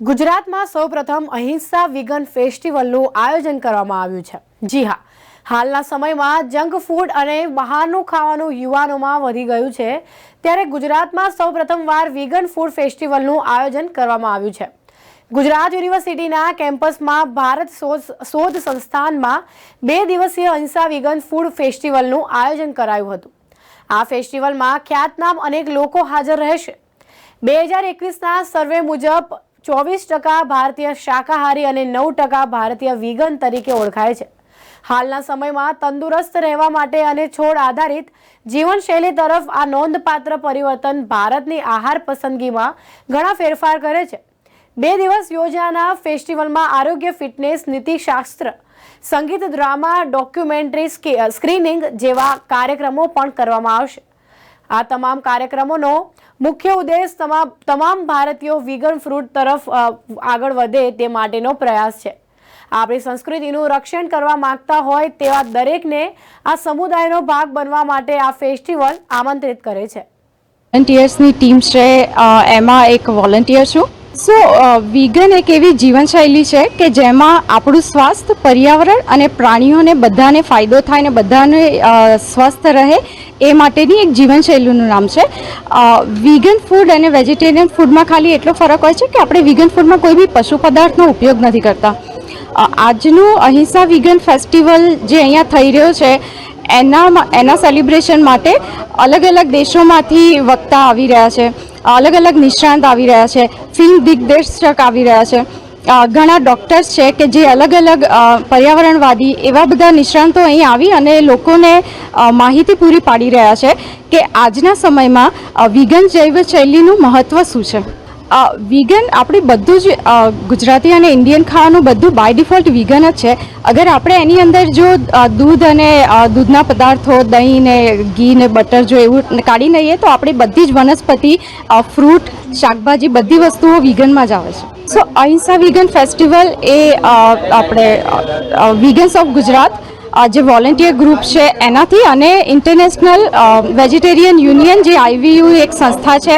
ગુજરાતમાં સૌપ્રથમ અહિંસા વિગન ફેસ્ટિવલનું આયોજન કરવામાં આવ્યું છે. જી હા, હાલના સમયમાં જંક ફૂડ અને બહારનું ખાવાનું યુવાનોમાં વધી ગયું છે. ત્યારે ગુજરાતમાં સૌપ્રથમવાર વિગન ફૂડ ફેસ્ટિવલનું આયોજન કરવામાં આવ્યું છે. ગુજરાત યુનિવર્સિટીના કેમ્પસમાં ભારત શોધ સંસ્થાનમાં બે દિવસીય અહિંસા વિગન ફૂડ ફેસ્ટિવલનું આયોજન કરાયું હતું. આ ફેસ્ટિવલમાં ખ્યાતનામ અનેક લોકો હાજર રહેશે. બે હજાર એકવીસના સર્વે મુજબ ચોવીસ ટકા ભારતીય શાકાહારી અને નવ ટકા ભારતીય વિગન તરીકે ઓળખાય છે. હાલના સમયમાં તંદુરસ્ત રહેવા માટે અને છોડ આધારિત જીવનશૈલી તરફ આ નોંધપાત્ર પરિવર્તન ભારતની આહાર પસંદગીમાં ઘણા ફેરફાર કરે છે. બે દિવસ યોજાના ફેસ્ટિવલમાં આરોગ્ય ફિટનેસ નીતિશાસ્ત્ર, સંગીત ડ્રામા, ડોક્યુમેન્ટરી સ્કી- સ્ક્રીનિંગ જેવા કાર્યક્રમો પણ કરવામાં આવશે. આ તમામ કાર્યક્રમોનો મુખ્ય ઉદ્દેશ તમામ ભારતીયો વિગન ફ્રૂટ તરફ આગળ વધે તે માટેનો પ્રયાસ છે. આપણી સંસ્કૃતિનું રક્ષણ કરવા માંગતા હોય તેવા દરેકને આ સમુદાયનો ભાગ બનવા માટે આ ફેસ્ટિવલ આમંત્રિત કરે છે. વોલન્ટિયર્સની ટીમ છે એમાં એક વોલન્ટિયર છું. સો વિગન એક એવી જીવનશૈલી છે કે જેમાં આપણું સ્વાસ્થ્ય, પર્યાવરણ અને પ્રાણીઓને બધાને ફાયદો થાય ને બધાને સ્વસ્થ રહે એ માટેની એક જીવનશૈલીનું નામ છે. વિગન ફૂડ અને વેજીટેરિયન ફૂડમાં ખાલી એટલો ફરક હોય છે કે આપણે વિગન ફૂડમાં કોઈ બી પશુ પદાર્થનો ઉપયોગ નથી કરતા. આજનું અહિંસા વિગન ફેસ્ટિવલ જે અહીંયા થઈ રહ્યો છે, એના એના સેલિબ્રેશન માટે અલગ અલગ દેશોમાંથી વક્તા આવી રહ્યા છે. અલગ અલગ નિષ્ણાંત આવી રહ્યા છે. ફિલ્મ દિગ્દર્શક આવી રહ્યા છે. ઘણા ડૉક્ટર્સ છે કે જે અલગ અલગ પર્યાવરણવાદી એવા બધા નિષ્ણાંતો અહીં આવી અને લોકોને માહિતી પૂરી પાડી રહ્યા છે કે આજના સમયમાં વિગન જૈવશૈલીનું મહત્ત્વ શું છે? વિગન આપણે બધું જ ગુજરાતી અને ઇન્ડિયન ખાવાનું બધું બાય ડિફોલ્ટ વિગન જ છે. અગર આપણે એની અંદર જો દૂધ અને દૂધના પદાર્થો, દહીં ને ઘી ને બટર જો એવું કાઢી લઈએ તો આપણે બધી જ વનસ્પતિ ફ્રૂટ શાકભાજી બધી વસ્તુઓ વિગનમાં જ આવે છે. સો અહિંસા વિગન ફેસ્ટિવલ એ આપણે વિગન્સ ઓફ ગુજરાત જે વોલેન્ટિયર ગ્રુપ છે, એનાથી અને ઇન્ટરનેશનલ વેજીટેરિયન યુનિયન જે આઈવીયુ એક સંસ્થા છે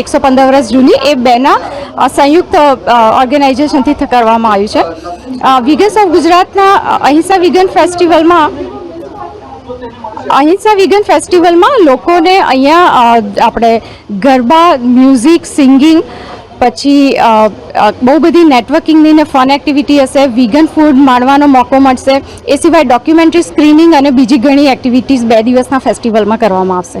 એકસો પંદર વર્ષ જૂની, એ બેના સંયુક્ત ઓર્ગેનાઇઝેશનથી કરવામાં આવ્યું છે. વિગન્સ ઓફ ગુજરાતના અહિંસા વિગન ફેસ્ટિવલમાં અહિંસા વિગન ફેસ્ટિવલમાં લોકોને અહીંયા આપણે ગરબા મ્યુઝિક સિંગિંગ પછી બહુ બધી નેટવર્કિંગની ને ફન એક્ટિવિટી હશે વિગન ફૂડ માણવાનો મોકો મળશે. એ સિવાય ડોક્યુમેન્ટરી સ્ક્રીનિંગ અને બીજી ઘણી એક્ટિવિટીઝ બે દિવસના ફેસ્ટિવલમાં કરવામાં આવશે.